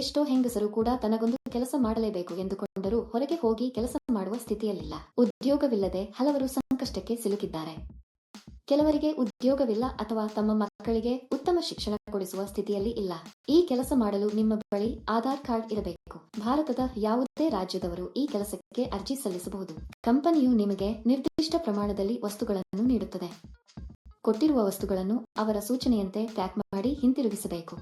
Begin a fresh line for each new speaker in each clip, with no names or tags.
ಎಷ್ಟೋ ಹೆಂಗಸರು ಕೂಡ ತನಗೊಂದು ಕೆಲಸ ಮಾಡಲೇಬೇಕು ಎಂದುಕೊಂಡರೂ ಹೊರಗೆ ಹೋಗಿ ಕೆಲಸ ಮಾಡುವ ಸ್ಥಿತಿಯಲ್ಲಿಲ್ಲ. ಉದ್ಯೋಗವಿಲ್ಲದೆ ಹಲವರು ಸಂಕಷ್ಟಕ್ಕೆ ಸಿಲುಕಿದ್ದಾರೆ. ಕೆಲವರಿಗೆ ಉದ್ಯೋಗವಿಲ್ಲ ಅಥವಾ ತಮ್ಮ ಮಕ್ಕಳಿಗೆ ಉತ್ತಮ ಶಿಕ್ಷಣ ಕೊಡಿಸುವ ಸ್ಥಿತಿಯಲ್ಲಿ ಇಲ್ಲ. ಈ ಕೆಲಸ ಮಾಡಲು ನಿಮ್ಮ ಬಳಿ ಆಧಾರ್ ಕಾರ್ಡ್ ಇರಬೇಕು. ಭಾರತದ ಯಾವುದೇ ರಾಜ್ಯದವರು ಈ ಕೆಲಸಕ್ಕೆ ಅರ್ಜಿ ಸಲ್ಲಿಸಬಹುದು. ಕಂಪನಿಯು ನಿಮಗೆ ನಿರ್ದಿಷ್ಟ ಪ್ರಮಾಣದಲ್ಲಿ ವಸ್ತುಗಳನ್ನು ನೀಡುತ್ತದೆ. ಕೊಟ್ಟಿರುವ ವಸ್ತುಗಳನ್ನು ಅವರ ಸೂಚನೆಯಂತೆ ಪ್ಯಾಕ್ ಮಾಡಿ ಹಿಂತಿರುಗಿಸಬೇಕು.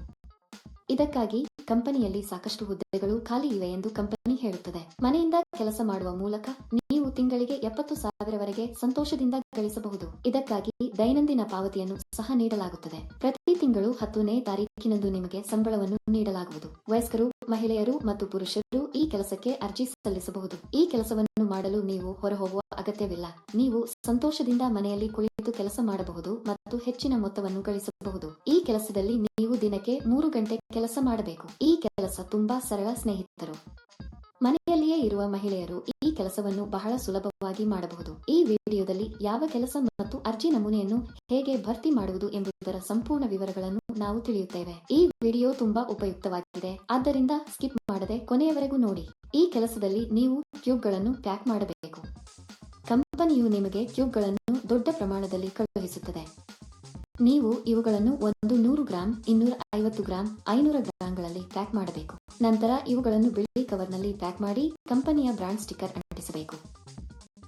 ಇದಕ್ಕಾಗಿ ಕಂಪನಿಯಲ್ಲಿ ಸಾಕಷ್ಟು ಹುದ್ದೆಗಳು ಖಾಲಿ ಇವೆ ಎಂದು ಕಂಪನಿ ಹೇಳುತ್ತದೆ. ಮನೆಯಿಂದ ಕೆಲಸ ಮಾಡುವ ಮೂಲಕ ನೀವು ತಿಂಗಳಿಗೆ ಎಪ್ಪತ್ತು ಸಾವಿರವರೆಗೆ ಸಂತೋಷದಿಂದ ಗಳಿಸಬಹುದು. ಇದಕ್ಕಾಗಿ ದೈನಂದಿನ ಪಾವತಿಯನ್ನು ಸಹ ನೀಡಲಾಗುತ್ತದೆ. ಪ್ರತಿ ತಿಂಗಳು ಹತ್ತನೇ ತಾರೀಕಿನಂದು ನಿಮಗೆ ಸಂಬಳವನ್ನು ನೀಡಲಾಗುವುದು. ವಯಸ್ಕರು, ಮಹಿಳೆಯರು ಮತ್ತು ಪುರುಷರು ಈ ಕೆಲಸಕ್ಕೆ ಅರ್ಜಿ ಸಲ್ಲಿಸಬಹುದು. ಈ ಕೆಲಸವನ್ನು ಮಾಡಲು ನೀವು ಹೊರಹೋಗುವ ಅಗತ್ಯವಿಲ್ಲ. ನೀವು ಸಂತೋಷದಿಂದ ಮನೆಯಲ್ಲಿ ಕುಳಿತು ಕೆಲಸ ಮಾಡಬಹುದು ಮತ್ತು ಹೆಚ್ಚಿನ ಮೊತ್ತವನ್ನು ಗಳಿಸಬಹುದು. ಈ ಕೆಲಸದಲ್ಲಿ ನೀವು ದಿನಕ್ಕೆ ಮೂರು ಗಂಟೆ ಕೆಲಸ ಮಾಡಬೇಕು. ಈ ಕೆಲಸ ತುಂಬಾ ಸರಳ ಸ್ನೇಹಿತರು. ಮನೆಯಲ್ಲಿಯೇ ಇರುವ ಮಹಿಳೆಯರು ಈ ಕೆಲಸವನ್ನು ಬಹಳ ಸುಲಭವಾಗಿ ಮಾಡಬಹುದು. ಈ ವಿಡಿಯೋದಲ್ಲಿ ಯಾವ ಕೆಲಸ ಮತ್ತು ಅರ್ಜಿ ನಮೂನೆಯನ್ನು ಹೇಗೆ ಭರ್ತಿ ಮಾಡುವುದು ಎಂಬುದರ ಸಂಪೂರ್ಣ ವಿವರಗಳನ್ನು ನಾವು ತಿಳಿಯುತ್ತೇವೆ. ಈ ವಿಡಿಯೋ ತುಂಬಾ ಉಪಯುಕ್ತವಾಗಿದೆ. ಆದ್ದರಿಂದ ಸ್ಕಿಪ್ ಮಾಡದೆ ಕೊನೆಯವರೆಗೂ ನೋಡಿ. ಈ ಕೆಲಸದಲ್ಲಿ ನೀವು ಟ್ಯೂಬ್ಗಳನ್ನು ಪ್ಯಾಕ್ ಮಾಡಬೇಕು. ಕಂಪನಿಯು ನಿಮಗೆ ಟ್ಯೂಬ್ಗಳನ್ನು ದೊಡ್ಡ ಪ್ರಮಾಣದಲ್ಲಿ ಕಳುಹಿಸುತ್ತದೆ. ನೀವು ಇವುಗಳನ್ನು ಒಂದು ನೂರು ಗ್ರಾಂ ಇನ್ನೂರ ಐವತ್ತು ಗ್ರಾಂ, ಐನೂರ ಗ್ರಾಂಗಳಲ್ಲಿ ಪ್ಯಾಕ್ ಮಾಡಬೇಕು. ನಂತರ ಇವುಗಳನ್ನು ಬಿಳಿ ಕವರ್ನಲ್ಲಿ ಪ್ಯಾಕ್ ಮಾಡಿ ಕಂಪನಿಯ ಬ್ರಾಂಡ್ ಸ್ಟಿಕ್ಕರ್ ಅಂಟಿಸಬೇಕು.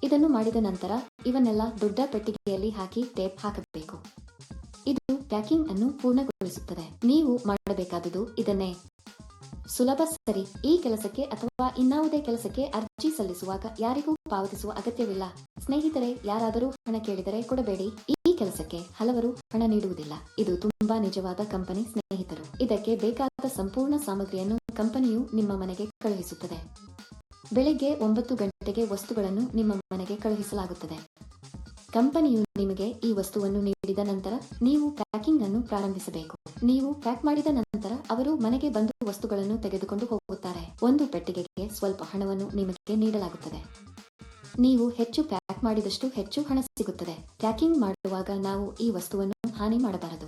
ಇದನ್ನು ಮಾಡಿದ ನಂತರ ಇವನ್ನೆಲ್ಲ ದೊಡ್ಡ ಪೆಟ್ಟಿಗೆಯಲ್ಲಿ ಹಾಕಿ ಟೇಪ್ ಹಾಕಬೇಕು. ಇದು ಪ್ಯಾಕಿಂಗ್ ಅನ್ನು ಪೂರ್ಣಗೊಳಿಸುತ್ತದೆ. ನೀವು ಮಾಡಬೇಕಾದುದು ಇದನ್ನೇ. ಸುಲಭ ಸರಿ. ಈ ಕೆಲಸಕ್ಕೆ ಅಥವಾ ಇನ್ನಾವುದೇ ಕೆಲಸಕ್ಕೆ ಅರ್ಜಿ ಸಲ್ಲಿಸುವಾಗ ಯಾರಿಗೂ ಪಾವತಿಸುವ ಅಗತ್ಯವಿಲ್ಲ. ಸ್ನೇಹಿತರೆ, ಯಾರಾದರೂ ಹಣ ಕೇಳಿದರೆ ಕೊಡಬೇಡಿ. ಕೆಲಸಕ್ಕೆ ಹಲವರು ಹಣ ನೀಡುವುದಿಲ್ಲ. ಇದು ತುಂಬಾ ನಿಜವಾದ ಕಂಪನಿ ಸ್ನೇಹಿತರು. ಇದಕ್ಕೆ ಬೇಕಾದ ಸಂಪೂರ್ಣ ಸಾಮಗ್ರಿಯನ್ನು ಕಂಪನಿಯು ನಿಮ್ಮ ಮನೆಗೆ ಕಳುಹಿಸುತ್ತದೆ. ಬೆಳಿಗ್ಗೆ ಒಂಬತ್ತು ಗಂಟೆಗೆ ವಸ್ತುಗಳನ್ನು ನಿಮ್ಮ ಮನೆಗೆ ಕಳುಹಿಸಲಾಗುತ್ತದೆ. ಕಂಪನಿಯು ನಿಮಗೆ ಈ ವಸ್ತುವನ್ನು ನೀಡಿದ ನಂತರ ನೀವು ಪ್ಯಾಕಿಂಗ್ ಅನ್ನು ಪ್ರಾರಂಭಿಸಬೇಕು. ನೀವು ಪ್ಯಾಕ್ ಮಾಡಿದ ನಂತರ ಅವರು ಮನೆಗೆ ಬಂದು ವಸ್ತುಗಳನ್ನು ತೆಗೆದುಕೊಂಡು ಹೋಗುತ್ತಾರೆ. ಒಂದು ಪೆಟ್ಟಿಗೆಗೆ ಸ್ವಲ್ಪ ಹಣವನ್ನು ನಿಮಗೆ ನೀಡಲಾಗುತ್ತದೆ. ನೀವು ಹೆಚ್ಚು ಪ್ಯಾಕ್ ಮಾಡಿದಷ್ಟು ಹೆಚ್ಚು ಹಣ ಸಿಗುತ್ತದೆ. ಪ್ಯಾಕಿಂಗ್ ಮಾಡುವಾಗ ನಾವು ಈ ವಸ್ತುವನ್ನು ಹಾನಿ ಮಾಡಬಾರದು.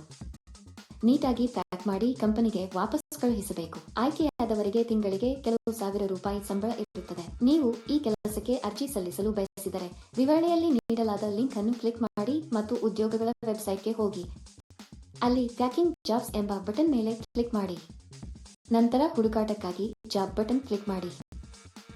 ನೀಟಾಗಿ ಪ್ಯಾಕ್ ಮಾಡಿ ಕಂಪನಿಗೆ ವಾಪಸ್ ಕಳುಹಿಸಬೇಕು. ಆಯ್ಕೆಯಾದವರಿಗೆ ತಿಂಗಳಿಗೆ ಕೆಲವು ಸಾವಿರ ರೂಪಾಯಿ ಸಂಬಳ ಇರುತ್ತದೆ. ನೀವು ಈ ಕೆಲಸಕ್ಕೆ ಅರ್ಜಿ ಸಲ್ಲಿಸಲು ಬಯಸಿದರೆ ವಿವರಣೆಯಲ್ಲಿ ನೀಡಲಾದ ಲಿಂಕ್ ಅನ್ನು ಕ್ಲಿಕ್ ಮಾಡಿ ಮತ್ತು ಉದ್ಯೋಗಗಳ ವೆಬ್ಸೈಟ್ಗೆ ಹೋಗಿ. ಅಲ್ಲಿ ಪ್ಯಾಕಿಂಗ್ ಜಾಬ್ಸ್ ಎಂಬ ಬಟನ್ ಮೇಲೆ ಕ್ಲಿಕ್ ಮಾಡಿ. ನಂತರ ಹುಡುಕಾಟಕ್ಕಾಗಿ ಜಾಬ್ ಬಟನ್ ಕ್ಲಿಕ್ ಮಾಡಿ.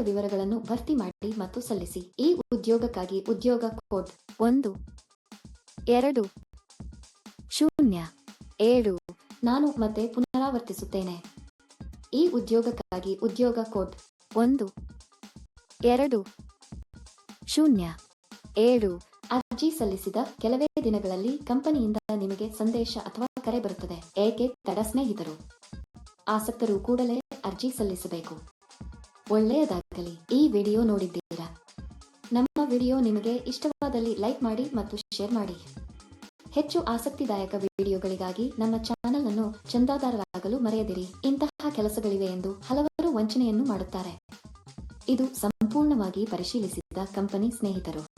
ವಿವರಗಳನ್ನು ಭರ್ತಿ ಮಾಡಿ ಮತ್ತು ಸಲ್ಲಿಸಿ. ಈ ಉದ್ಯೋಗಕ್ಕಾಗಿ ಉದ್ಯೋಗ ಕೋಡ್ ಒಂದು, ಎರಡು, ಶೂನ್ಯ, ಏಳು, ನಾನು ಮತ್ತೆ ಪುನರಾವರ್ತಿಸುತ್ತೇನೆ. ಈ ಉದ್ಯೋಗಕ್ಕಾಗಿ ಉದ್ಯೋಗ ಕೋಡ್ ಒಂದು, ಎರಡು, ಶೂನ್ಯ, ಏಳು ಅರ್ಜಿ ಸಲ್ಲಿಸಿದ ಕೆಲವೇ ದಿನಗಳಲ್ಲಿ ಕಂಪನಿಯಿಂದ ನಿಮಗೆ ಸಂದೇಶ ಅಥವಾ ಕರೆ ಬರುತ್ತದೆ. ಏಕೆ? ತಡ ಸ್ನೇಹಿತರು. ಆಸಕ್ತರು ಕೂಡಲೇ ಅರ್ಜಿ ಸಲ್ಲಿಸಬೇಕು. ಒಳ್ಳೆಯದಾಗಲಿ. ಈ ವಿಡಿಯೋ ನೋಡಿದ್ದೀರಾ? ನಮ್ಮ ವಿಡಿಯೋ ನಿಮಗೆ ಇಷ್ಟವಾದಲ್ಲಿ ಲೈಕ್ ಮಾಡಿ ಮತ್ತು ಶೇರ್ ಮಾಡಿ. ಹೆಚ್ಚು ಆಸಕ್ತಿದಾಯಕ ವಿಡಿಯೋಗಳಿಗಾಗಿ ನಮ್ಮ ಚಾನೆಲ್ ಅನ್ನು ಚಂದಾದಾರರಾಗಲು ಮರೆಯದಿರಿ. ಇಂತಹ ಕೆಲಸಗಳಿವೆ ಎಂದು ಹಲವರು ವಂಚನೆಯನ್ನು ಮಾಡುತ್ತಾರೆ. ಇದು ಸಂಪೂರ್ಣವಾಗಿ ಪರಿಶೀಲಿಸಿದ ಕಂಪನಿ ಸ್ನೇಹಿತರು.